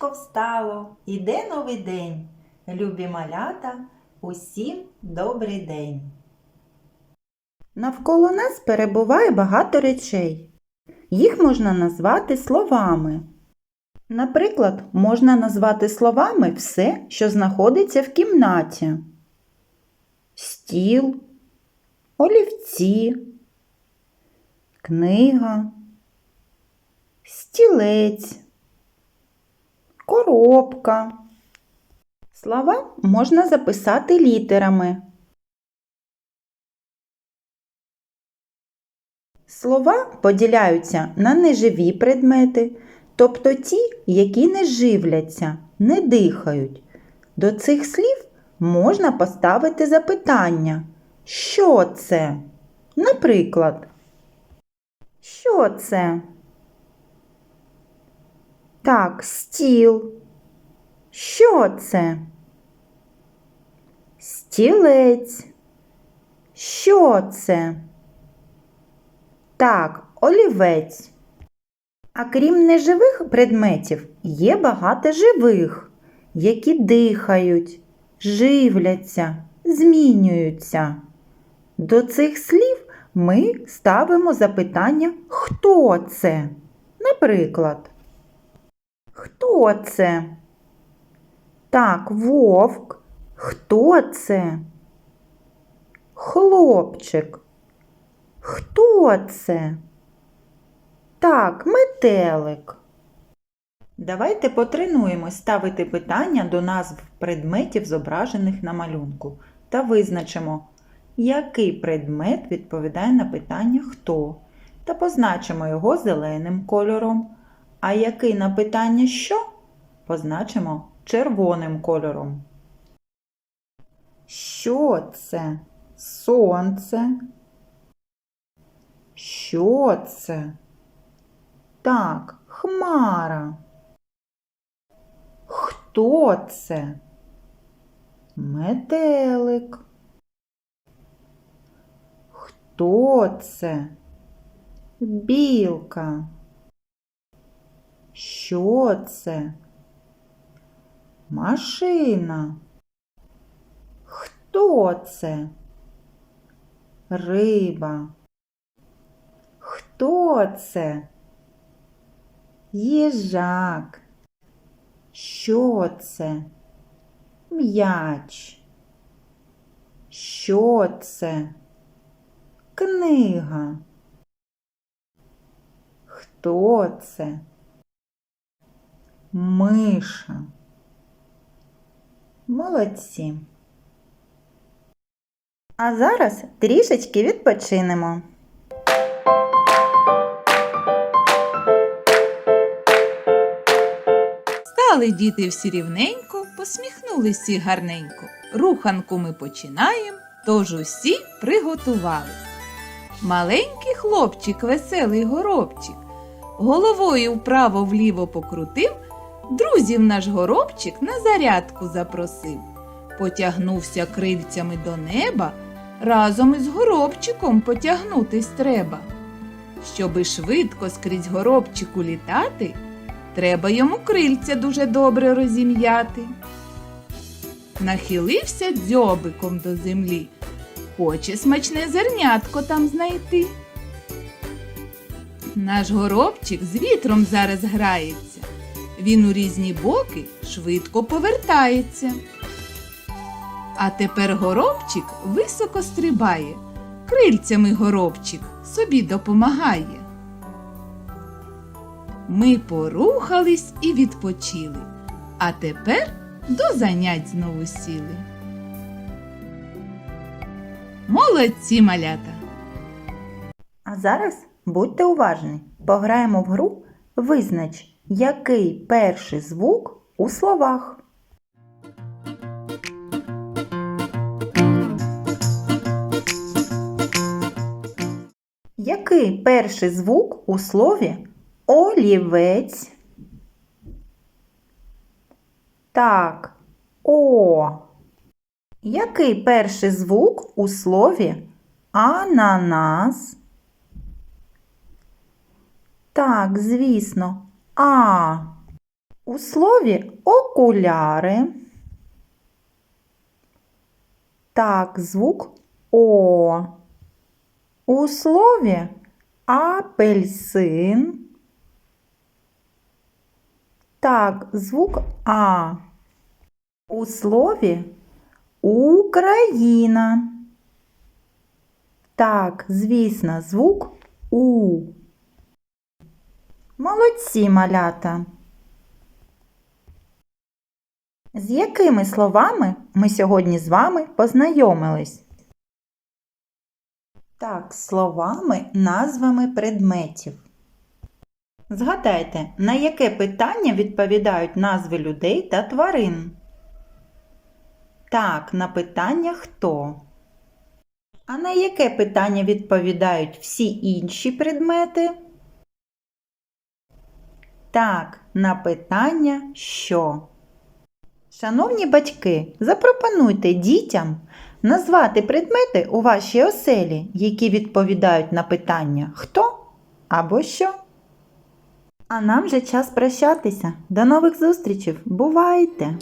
Сонечко встало, іде новий день. Любі малята, усім добрий день. Навколо нас перебуває багато речей. Їх можна назвати словами. Наприклад, можна назвати словами все, що знаходиться в кімнаті. Стіл, олівці, книга, стілець, коробка. Слова можна записати літерами. Слова поділяються на неживі предмети, тобто ті, які не живляться, не дихають. До цих слів можна поставити запитання. Що це? Наприклад, що це? Так, стіл. Що це? Стілець. Що це? Так, олівець. А крім неживих предметів, є багато живих, які дихають, живляться, змінюються. До цих слів ми ставимо запитання хто це? Наприклад, хто це? Так, вовк. Хто це? Хлопчик. Хто це? Так, метелик. Давайте потренуємось ставити питання до назв предметів, зображених на малюнку, та визначимо, який предмет відповідає на питання хто, та позначимо його зеленим кольором, а який на питання що позначимо червоним кольором. Що це? Сонце. Що це? Так, хмара. Хто це? Метелик. Хто це? Білка. Що це? Машина. Хто це? Риба. Хто це? Їжак. Що це? М'яч. Що це? Книга. Хто це? Миша. Молодці. А зараз трішечки відпочинемо. Стали діти всі рівненько, посміхнулись всі гарненько. Руханку ми починаємо, тож усі приготувались. Маленький хлопчик, веселий горобчик, головою вправо-вліво покрутив, друзів наш горобчик на зарядку запросив. Потягнувся крильцями до неба, разом із горобчиком потягнутись треба. Щоби швидко скрізь горобчику літати, Треба йому крильця дуже добре розім'яти. Нахилився дзьобиком до землі, хоче смачне зернятко там знайти. Наш горобчик з вітром зараз грається. Він у різні боки швидко повертається. А тепер горобчик високо стрибає, крильцями горобчик собі допомагає. Ми порухались і відпочили, а тепер до занять знову сіли. Молодці малята! А зараз будьте уважні. Пограємо в гру Визнач, який перший звук у словах. Який перший звук у слові олівець? Так, о. Який перший звук у слові ананас? Так, звісно, а. У слові окуляри. Так, звук О. У слові апельсин. Так, звук А. У слові Україна. Так, звісно, звук У. Молодці малята. З якими словами ми сьогодні з вами познайомились? Так, словами, назвами предметів. Згадайте, на яке питання відповідають назви людей та тварин? Так, на питання хто? А на яке питання відповідають всі інші предмети? Так, на питання що? Шановні батьки, запропонуйте дітям назвати предмети у вашій оселі, які відповідають на питання хто або що. А нам вже час прощатися. До нових зустрічей. Бувайте!